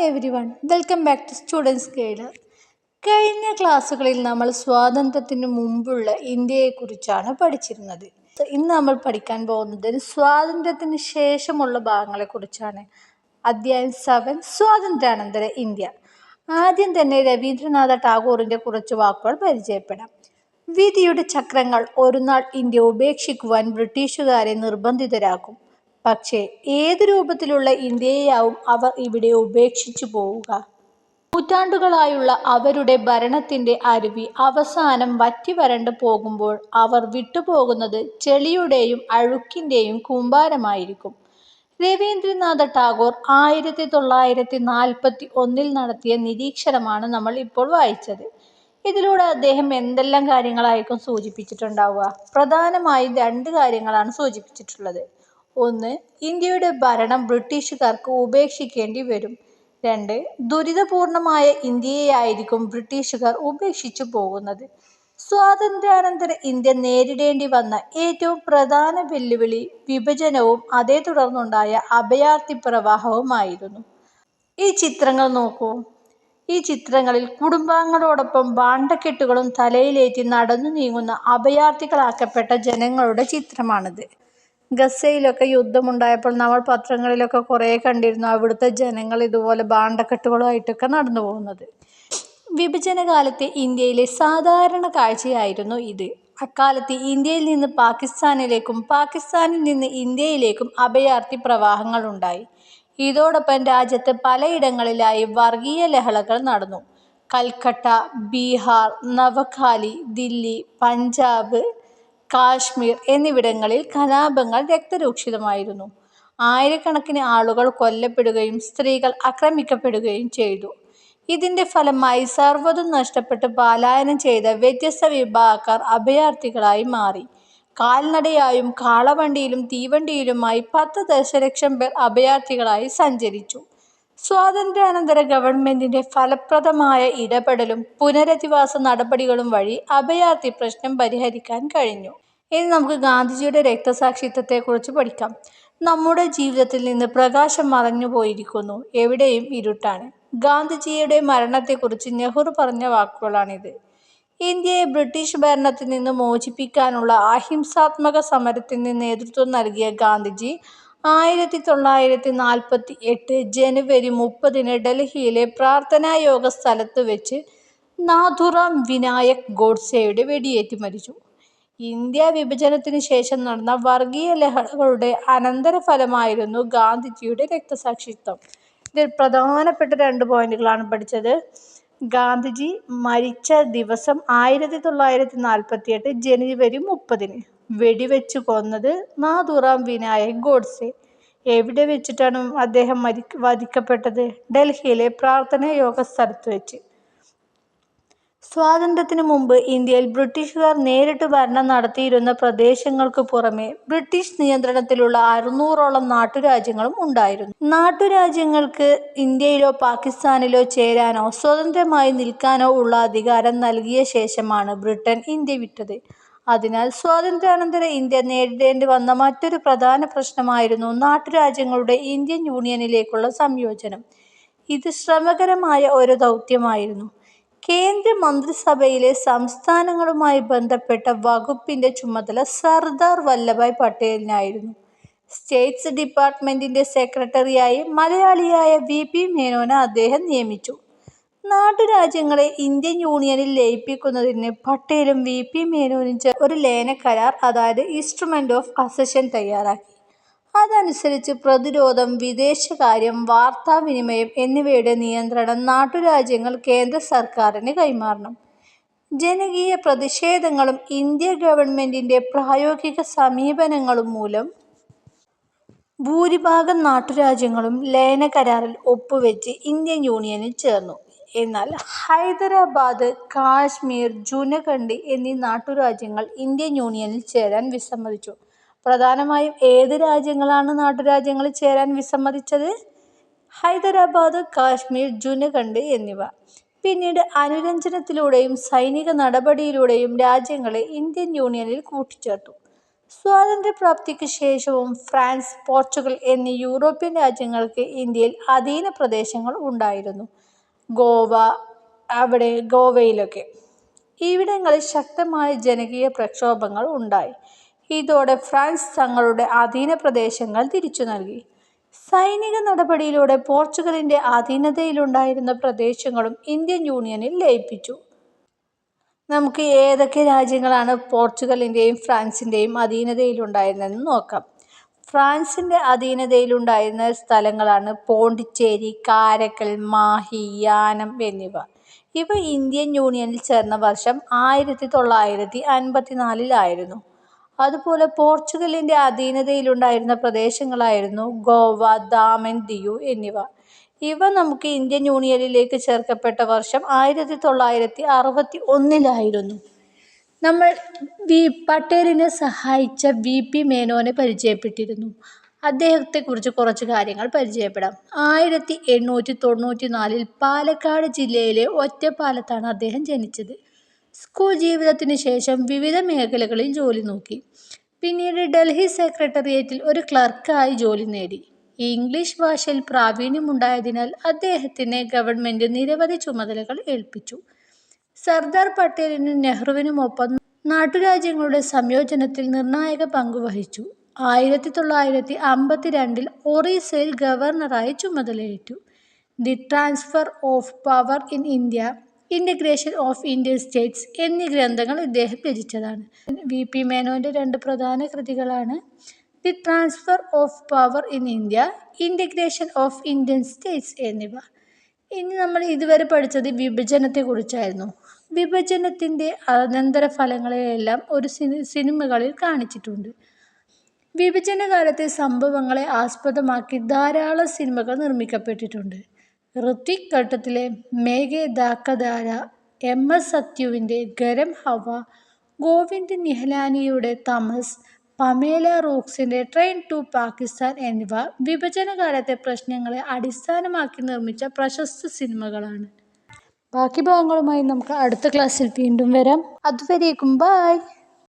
Everyone welcome back to students guide കഴിഞ്ഞ ക്ലാസ്സുകളിൽ നമ്മൾ സ്വാതന്ത്ര്യത്തിന് മുമ്പുള്ള ഇന്ത്യയെക്കുറിച്ചാണ് പഠിച്ചിരുന്നത്. ഇന്ന് നമ്മൾ പഠിക്കാൻ പോകുന്നത് സ്വാതന്ത്ര്യത്തിന് ശേഷമുള്ള ഭാഗങ്ങളെക്കുറിച്ചാണ്. അധ്യായം സെവൻ സ്വാതന്ത്ര്യാനന്തര ഇന്ത്യ. ആദ്യം തന്നെ രവീന്ദ്രനാഥ ടാഗോറിന്റെ കുറച്ച് വാക്കുകൾ പരിചയപ്പെടാം. വിധിയുടെ ചക്രങ്ങൾ ഒരു നാൾ ഇന്ത്യ ഉപേക്ഷിക്കുവാൻ ബ്രിട്ടീഷുകാരെ നിർബന്ധിതരാക്കും. പക്ഷേ ഏത് രൂപത്തിലുള്ള ഇന്ത്യയെയാവും അവർ ഇവിടെ ഉപേക്ഷിച്ചു പോവുക. നൂറ്റാണ്ടുകളായുള്ള അവരുടെ ഭരണത്തിന്റെ അരുവി അവസാനം വറ്റി വരണ്ടു പോകുമ്പോൾ അവർ വിട്ടുപോകുന്നത് ചെളിയുടെയും അഴുക്കിന്റെയും കൂമ്പാരമായിരിക്കും. രവീന്ദ്രനാഥ ടാഗോർ ആയിരത്തി തൊള്ളായിരത്തി നാൽപ്പത്തി ഒന്നിൽ നടത്തിയ നിരീക്ഷണമാണ് നമ്മൾ ഇപ്പോൾ വായിച്ചത്. ഇതിലൂടെ അദ്ദേഹം എന്തെല്ലാം കാര്യങ്ങളായിരിക്കും സൂചിപ്പിച്ചിട്ടുണ്ടാവുക? പ്രധാനമായും രണ്ട് കാര്യങ്ങളാണ് സൂചിപ്പിച്ചിട്ടുള്ളത്. ഒന്ന് ഇന്ത്യയുടെ ഭരണം ബ്രിട്ടീഷുകാർക്ക് ഉപേക്ഷിക്കേണ്ടി വരും. രണ്ട് ദുരിതപൂർണമായ ഇന്ത്യയെയായിരിക്കും ബ്രിട്ടീഷുകാർ ഉപേക്ഷിച്ചു പോകുന്നത്. സ്വാതന്ത്ര്യാനന്തര ഇന്ത്യ നേരിടേണ്ടി വന്ന ഏറ്റവും പ്രധാന വെല്ലുവിളി വിഭജനവും അതേ തുടർന്നുണ്ടായ അഭയാർത്ഥി പ്രവാഹവുമായിരുന്നു. ഈ ചിത്രങ്ങൾ നോക്കൂ. ഈ ചിത്രങ്ങളിൽ കുടുംബാംഗങ്ങളോടൊപ്പം ഭാണ്ഡക്കെട്ടുകളും തലയിലേറ്റി നടന്നു നീങ്ങുന്ന അഭയാർത്ഥികളാക്കപ്പെട്ട ജനങ്ങളുടെ ചിത്രമാണിത്. ഗസയിലൊക്കെ യുദ്ധമുണ്ടായപ്പോൾ നമ്മൾ പത്രങ്ങളിലൊക്കെ കുറേ കണ്ടിരുന്നു. അവിടുത്തെ ജനങ്ങൾ ഇതുപോലെ ഭാണ്ഡക്കെട്ടുകളുമായിട്ടൊക്കെ നടന്നു പോകുന്നത്. വിഭജനകാലത്തെ ഇന്ത്യയിലെ സാധാരണ കാഴ്ചയായിരുന്നു ഇത്. അക്കാലത്ത് ഇന്ത്യയിൽ നിന്ന് പാകിസ്ഥാനിലേക്കും പാകിസ്ഥാനിൽ നിന്ന് ഇന്ത്യയിലേക്കും അഭയാർത്ഥി പ്രവാഹങ്ങൾ ഉണ്ടായി. ഇതോടൊപ്പം രാജ്യത്ത് പലയിടങ്ങളിലായി വർഗീയ ലഹളകൾ നടന്നു. കൽക്കട്ട ബീഹാർ നവഖാലി ദില്ലി പഞ്ചാബ് കാശ്മീർ എന്നിവിടങ്ങളിൽ കലാപങ്ങൾ രക്തരൂക്ഷിതമായിരുന്നു. ആയിരക്കണക്കിന് ആളുകൾ കൊല്ലപ്പെടുകയും സ്ത്രീകൾ ആക്രമിക്കപ്പെടുകയും ചെയ്തു. ഇതിന്റെ ഫലമായി സർവതും നഷ്ടപ്പെട്ട് പലായനം ചെയ്ത വ്യത്യസ്ത വിഭാഗക്കാർ അഭയാർത്ഥികളായി മാറി. കാൽനടയായും കാളവണ്ടിയിലും തീവണ്ടിയിലുമായി പത്ത് ദശലക്ഷം പേർ അഭയാർത്ഥികളായി സഞ്ചരിച്ചു. സ്വാതന്ത്ര്യാനന്തര ഗവൺമെന്റിന്റെ ഫലപ്രദമായ ഇടപെടലും പുനരധിവാസ നടപടികളും വഴി അഭയാർത്ഥി പ്രശ്നം പരിഹരിക്കാൻ കഴിഞ്ഞു. ഇനി നമുക്ക് ഗാന്ധിജിയുടെ രക്തസാക്ഷിത്വത്തെക്കുറിച്ച് പഠിക്കാം. നമ്മുടെ ജീവിതത്തിൽ നിന്ന് പ്രകാശം മറഞ്ഞു പോയിരിക്കുന്നു. എവിടെയും ഇരുട്ടാണ്. ഗാന്ധിജിയുടെ മരണത്തെക്കുറിച്ച് നെഹ്റു പറഞ്ഞ വാക്കുകളാണിത്. ഇന്ത്യയെ ബ്രിട്ടീഷ് ഭരണത്തിൽ നിന്ന് മോചിപ്പിക്കാനുള്ള അഹിംസാത്മക സമരത്തിന് നേതൃത്വം നൽകിയ ഗാന്ധിജി ആയിരത്തി തൊള്ളായിരത്തി നാൽപ്പത്തി എട്ട് ജനുവരി മുപ്പതിന് ഡൽഹിയിലെ പ്രാർത്ഥനായോഗ സ്ഥലത്ത് വെച്ച് നാഥുറാം വിനായക് ഗോഡ്സെയുടെ വെടിയേറ്റ് മരിച്ചു. ഇന്ത്യ വിഭജനത്തിന് ശേഷം നടന്ന വർഗീയ ലഹളകളുടെ അനന്തരഫലമായിരുന്നു ഗാന്ധിജിയുടെ രക്തസാക്ഷിത്വം. ഇതിൽ പ്രധാനപ്പെട്ട രണ്ട് പോയിന്റുകളാണ് പഠിച്ചത്. ഗാന്ധിജി മരിച്ച ദിവസം ആയിരത്തി തൊള്ളായിരത്തി നാൽപ്പത്തി എട്ട് ജനുവരി മുപ്പതിന് വെടിവെച്ച് കൊന്നത് നാഥുറാം വിനായക് ഗോഡ്സെ. എവിടെ വെച്ചിട്ടാണ് അദ്ദേഹം മരി വധിക്കപ്പെട്ടത്? ഡൽഹിയിലെ പ്രാർത്ഥനാ യോഗ സ്ഥലത്ത് വെച്ച്. സ്വാതന്ത്ര്യത്തിന് മുമ്പ് ഇന്ത്യയിൽ ബ്രിട്ടീഷുകാർ നേരിട്ട് ഭരണം നടത്തിയിരുന്ന പ്രദേശങ്ങൾക്ക് പുറമെ ബ്രിട്ടീഷ് നിയന്ത്രണത്തിലുള്ള അറുന്നൂറോളം നാട്ടുരാജ്യങ്ങളും ഉണ്ടായിരുന്നു. നാട്ടുരാജ്യങ്ങൾക്ക് ഇന്ത്യയിലോ പാകിസ്ഥാനിലോ ചേരാനോ സ്വതന്ത്രമായി നിൽക്കാനോ ഉള്ള അധികാരം നൽകിയ ശേഷമാണ് ബ്രിട്ടൻ ഇന്ത്യ വിട്ടത്. അതിനാൽ സ്വാതന്ത്ര്യാനന്തര ഇന്ത്യ നേരിടേണ്ടി വന്ന മറ്റൊരു പ്രധാന പ്രശ്നമായിരുന്നു നാട്ടുരാജ്യങ്ങളുടെ ഇന്ത്യൻ യൂണിയനിലേക്കുള്ള സംയോജനം. ഇത് ശ്രമകരമായ ഒരു ദൗത്യമായിരുന്നു. കേന്ദ്ര മന്ത്രിസഭയിലെ സംസ്ഥാനങ്ങളുമായി ബന്ധപ്പെട്ട വകുപ്പിന്റെ ചുമതല സർദാർ വല്ലഭായ് പട്ടേലിനായിരുന്നു. സ്റ്റേറ്റ്സ് ഡിപ്പാർട്ട്മെന്റിന്റെ സെക്രട്ടറിയായി മലയാളിയായ വി പി മേനോനെ അദ്ദേഹം നിയമിച്ചു. നാട്ടുരാജ്യങ്ങളെ ഇന്ത്യൻ യൂണിയനിൽ ലയിപ്പിക്കുന്നതിന് പട്ടേലും വി പി മേനോനും ഒരു ഒരു കരാർ അതായത് ഇൻസ്ട്രുമെന്റ് ഓഫ് അസഷൻ തയ്യാറാക്കി. അതനുസരിച്ച് പ്രതിരോധം വിദേശകാര്യം വാർത്താവിനിമയം എന്നിവയുടെ നിയന്ത്രണം നാട്ടുരാജ്യങ്ങൾ കേന്ദ്ര സർക്കാരിന് കൈമാറണം. ജനകീയ പ്രതിഷേധങ്ങളും ഇന്ത്യ ഗവൺമെന്റിന്റെ പ്രായോഗിക സമീപനങ്ങളും മൂലം ഭൂരിഭാഗം നാട്ടുരാജ്യങ്ങളും ലയന കരാറിൽ ഒപ്പുവെച്ച് ഇന്ത്യൻ യൂണിയനിൽ ചേർന്നു. എന്നാൽ ഹൈദരാബാദ് കാശ്മീർ ജുനഖണ്ഡി എന്നീ നാട്ടുരാജ്യങ്ങൾ ഇന്ത്യൻ യൂണിയനിൽ ചേരാൻ വിസമ്മതിച്ചു. പ്രധാനമായും ഏത് രാജ്യങ്ങളാണ് നാട്ടുരാജ്യങ്ങളിൽ ചേരാൻ വിസമ്മതിച്ചത്? ഹൈദരാബാദ് കാശ്മീർ ജുനഖണ്ഡ് എന്നിവ. പിന്നീട് അനുരഞ്ജനത്തിലൂടെയും സൈനിക നടപടിയിലൂടെയും രാജ്യങ്ങളെ ഇന്ത്യൻ യൂണിയനിൽ കൂട്ടിച്ചേർത്തു. സ്വാതന്ത്ര്യപ്രാപ്തിക്ക് ശേഷവും ഫ്രാൻസ്, പോർച്ചുഗൽ എന്നീ യൂറോപ്യൻ രാജ്യങ്ങൾക്ക് ഇന്ത്യയിൽ അധീന പ്രദേശങ്ങൾ ഉണ്ടായിരുന്നു. ഗോവ, അവിടെ ഗോവയിലൊക്കെ. ഇവിടങ്ങളിൽ ശക്തമായ ജനകീയ പ്രക്ഷോഭങ്ങൾ ഉണ്ടായി. ഇതോടെ ഫ്രാൻസ് തങ്ങളുടെ അധീന പ്രദേശങ്ങൾ തിരിച്ചു നൽകി സൈനിക നടപടിയിലൂടെ പോർച്ചുഗലിന്റെ അധീനതയിലുണ്ടായിരുന്ന പ്രദേശങ്ങളും ഇന്ത്യൻ യൂണിയനിൽ ലയിപ്പിച്ചു. നമുക്ക് ഏതൊക്കെ രാജ്യങ്ങളാണ് പോർച്ചുഗലിന്റെയും ഫ്രാൻസിന്റെയും അധീനതയിലുണ്ടായിരുന്നതെന്ന് നോക്കാം. ഫ്രാൻസിന്റെ അധീനതയിലുണ്ടായിരുന്ന സ്ഥലങ്ങളാണ് പോണ്ടിച്ചേരി, കാരക്കൽ, മാഹി, യാനം എന്നിവ. ഇവ ഇന്ത്യൻ യൂണിയനിൽ ചേർന്ന വർഷം ആയിരത്തി തൊള്ളായിരത്തി അൻപത്തിനാലിലായിരുന്നു. അതുപോലെ പോർച്ചുഗലിന്റെ അധീനതയിലുണ്ടായിരുന്ന പ്രദേശങ്ങളായിരുന്നു ഗോവ, ദാമൻ, ദിയു എന്നിവ. ഇവ നമുക്ക് ഇന്ത്യൻ യൂണിയനിലേക്ക് ചേർക്കപ്പെട്ട വർഷം ആയിരത്തി തൊള്ളായിരത്തി അറുപത്തിഒന്നിലായിരുന്നു. നമ്മൾ വി പട്ടേലിനെ സഹായിച്ച വി. പി. മേനോനെ പരിചയപ്പെട്ടിരുന്നു. അദ്ദേഹത്തെക്കുറിച്ച് കുറച്ച് കാര്യങ്ങൾ പരിചയപ്പെടാം. ആയിരത്തി എണ്ണൂറ്റി തൊണ്ണൂറ്റി നാലിൽ പാലക്കാട് ജില്ലയിലെ ഒറ്റപ്പാലത്താണ് അദ്ദേഹം ജനിച്ചത്. സ്കൂൾ ജീവിതത്തിന് ശേഷം വിവിധ മേഖലകളിൽ ജോലി നോക്കി. പിന്നീട് ഡൽഹി സെക്രട്ടേറിയറ്റിൽ ഒരു ക്ലർക്കായി ജോലി നേടി. ഇംഗ്ലീഷ് ഭാഷയിൽ പ്രാവീണ്യമുണ്ടായതിനാൽ അദ്ദേഹത്തിന് ഗവൺമെന്റ് നിരവധി ചുമതലകൾ ഏൽപ്പിച്ചു. സർദാർ പട്ടേലിനും നെഹ്റുവിനുമൊപ്പം നാട്ടുരാജ്യങ്ങളുടെ സംയോജനത്തിൽ നിർണായക പങ്കുവഹിച്ചു. ആയിരത്തി തൊള്ളായിരത്തി അമ്പത്തിരണ്ടിൽ ഒറീസയിൽ ഗവർണറായി ചുമതലയേറ്റു. The transfer of power in India, integration of Indian states എന്നീ ഗ്രന്ഥങ്ങൾ ഇദ്ദേഹം രചിച്ചതാണ്. വി. പി. മേനോന്റെ രണ്ട് പ്രധാന കൃതികളാണ് the transfer of power in India, integration of Indian states എന്നിവ. ഇനി നമ്മൾ ഇതുവരെ പഠിച്ചത് വിഭജനത്തെക്കുറിച്ചായിരുന്നു. വിഭജനത്തിന്റെ അനന്തരഫലങ്ങളെയെല്ലാം ഒരു സിനിമകളിൽ കാണിച്ചിട്ടുണ്ട്. വിഭജനകാലത്തെ സംഭവങ്ങളെ ആസ്പദമാക്കി ധാരാളം സിനിമകൾ നിർമ്മിക്കപ്പെട്ടിട്ടുണ്ട്. ഋത്വിക് ഘട്ടത്തിലെ മേഘെ ദാക്കധാര എം. എസ്. സത്യുവിന്റെ ഗരം ഹവ, ഗോവിന്ദ് നിഹലാനിയുടെ തമസ്, പമേല റോക്സിന്റെ ട്രെയിൻ ടു പാകിസ്ഥാൻ എന്നിവ വിഭജനകാലത്തെ പ്രശ്നങ്ങളെ അടിസ്ഥാനമാക്കി നിർമ്മിച്ച പ്രശസ്ത സിനിമകളാണ്. ബാക്കി ഭാഗങ്ങളുമായി നമുക്ക് അടുത്ത ക്ലാസ്സിൽ വീണ്ടും വരാം. അതുവരേക്കും ബൈ.